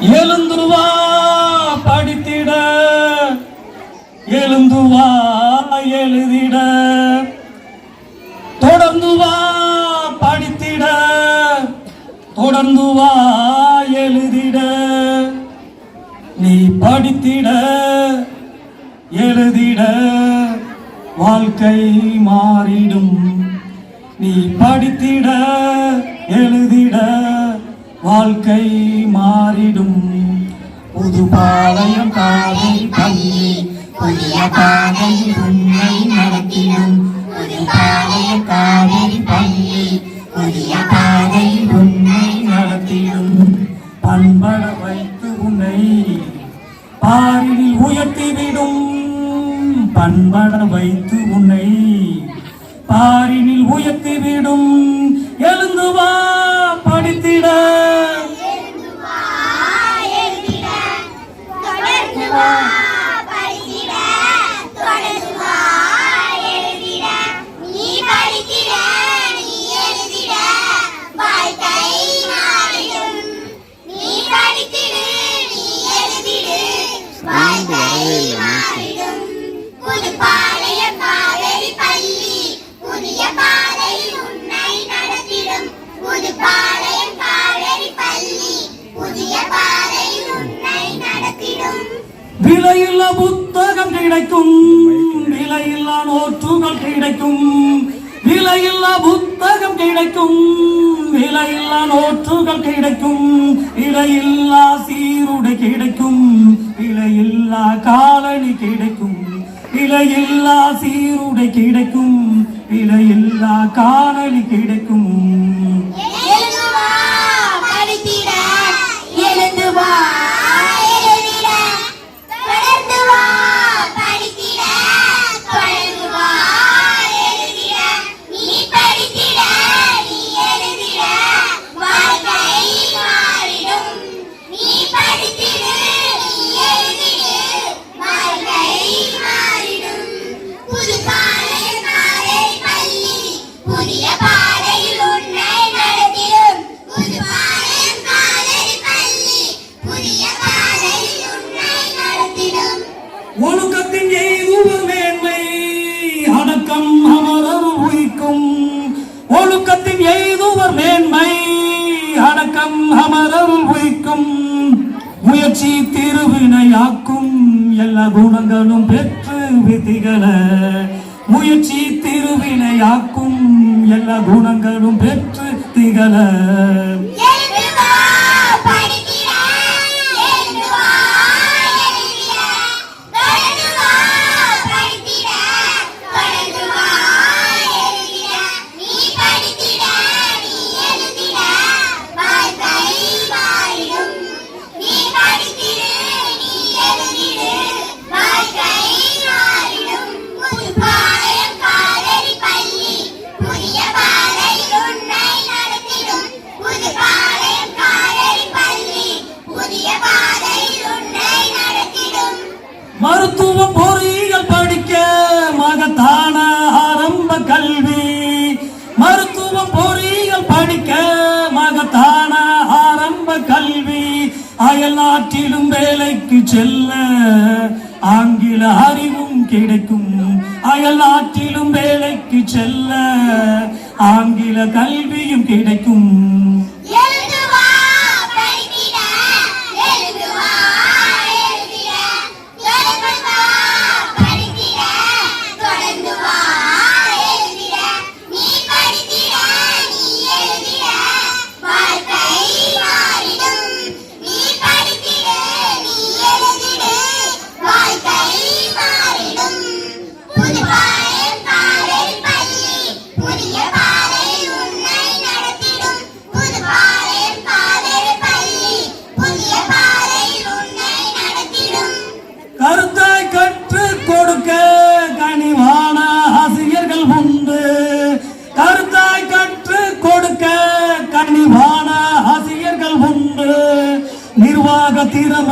எழுந்துருவா படித்திட. எழுந்துவா எழுதிட. தொடர்ந்து வா படித்திட. தொடர்ந்து வா எழுதிட. நீ படித்திட எழுதிட. வாழ்க்கை மாறிடும். நீ படித்திட எழுதிட. வாழ்க்கை மாறிடும். புது பாளையம் காதல் பள்ளி புதிய பாதை உண்மை நடத்திடும். புது பாளையம் காதல் பள்ளி புதிய பாதை உண்மை நடத்திடும். பண்பட வைத்து உன்னை பாரில் உயர்த்திவிடும் பண்பட வைத்து உன்னை பாரினில் உயர்த்திவிடும் எழுந்துவா படித்திட. கிடைக்கும். விலையில்லா நோற்றுகள் கிடைக்கும். விலையில்லா புத்தகம் கிடைக்கும். விலையில்லா நோற்றுகள் கிடைக்கும். விலையில்லா சீருடை கிடைக்கும். விலையில்லா காலணி கிடைக்கும். விலையில்லா சீருடை கிடைக்கும். விலையில்லா காலணி கிடைக்கும். அடக்கம் வைக்கும் முயற்சி திருவினையாக்கும் எல்லா குணங்களும் பெற்று விதிகள. முயற்சி திருவினையாக்கும் எல்லா குணங்களும் பெற்று திகழ அயல் நாட்டிலும் வேலைக்கு செல்ல ஆங்கில அறிவும் கிடைக்கும். அயல் நாட்டிலும் வேலைக்கு செல்ல ஆங்கில கல்வியும் கிடைக்கும்.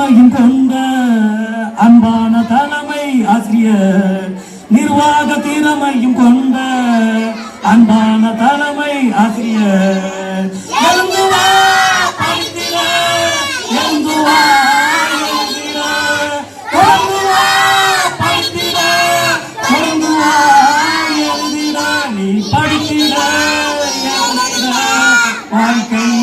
தாயும் கொண்ட அன்பான தலைமை ஆசிரியர் நிர்வாக திறமையும் கொண்ட அன்பான தலைமை ஆசிரியர். வாழ்க்கை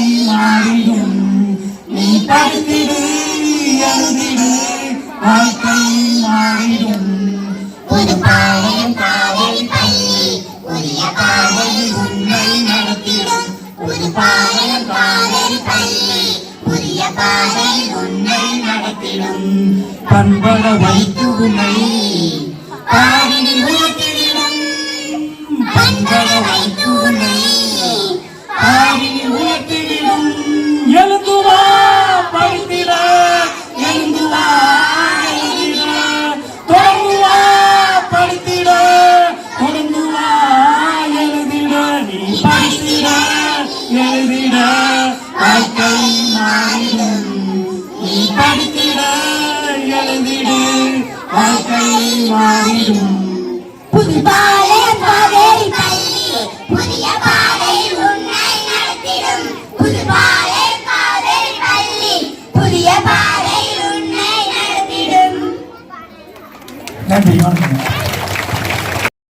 பண்பட வைத்து உன்னை எழுதிடு வாழ்க்கை மாறிடும் புது பாதை